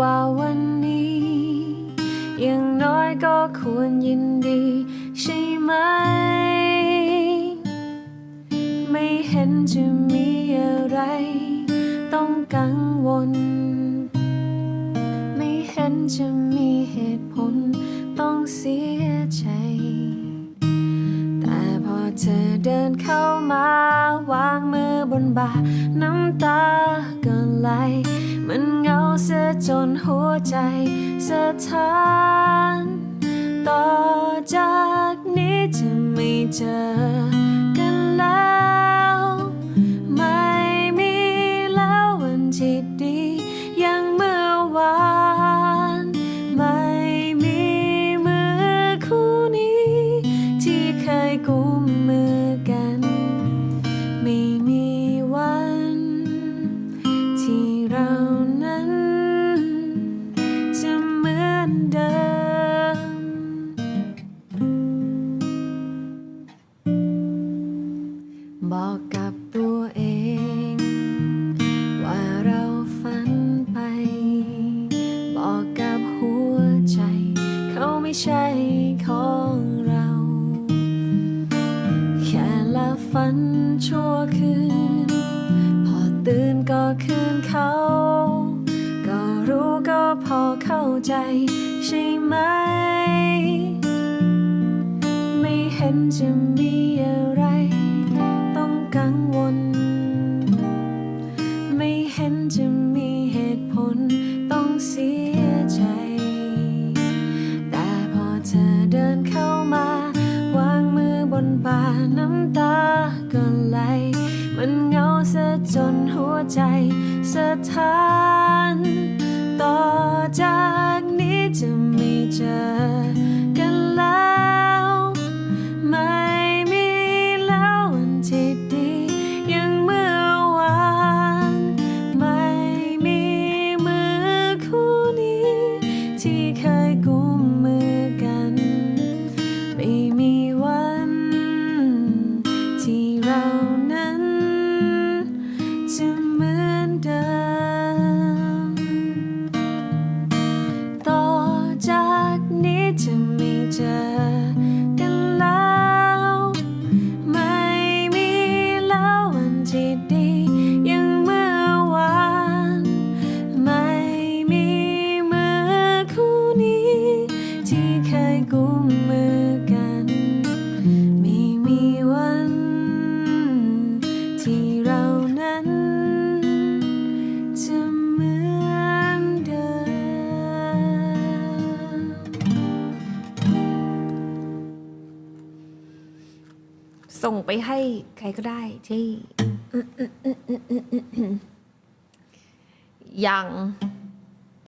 ว่าวันนี้ย่างน้อยก็ควรยินดีใช่ไหม ไม่เห็นจะมีอะไร ต้องกังวล ไม่เห็นจะมีเหตุผลต้องเสียใจ แต่พอเธอเดินเข้ามาวางมือบนบ่าน้ำตาก็ไหลมัน เสียจนหัวใจสะท้านต่อจากนี้จะไม่เจอกันแล้ว ไม่มีแล้ววันที่ดี บอกกับตัวเอง ว่าเราฝันไป บอกกับหัวใจ เขาไม่ใช่ของเรา แค่ละฝันชั่วคืน พอตื่นก็คืนเขา ก็รู้ก็พอเข้าใจใช่ไหม ไม่เห็นจะมีอะไร ใจสถาน ต่อจากนี้จะไม่เจอ จา ส่งไปให้ใครก็ได้ที่ยัง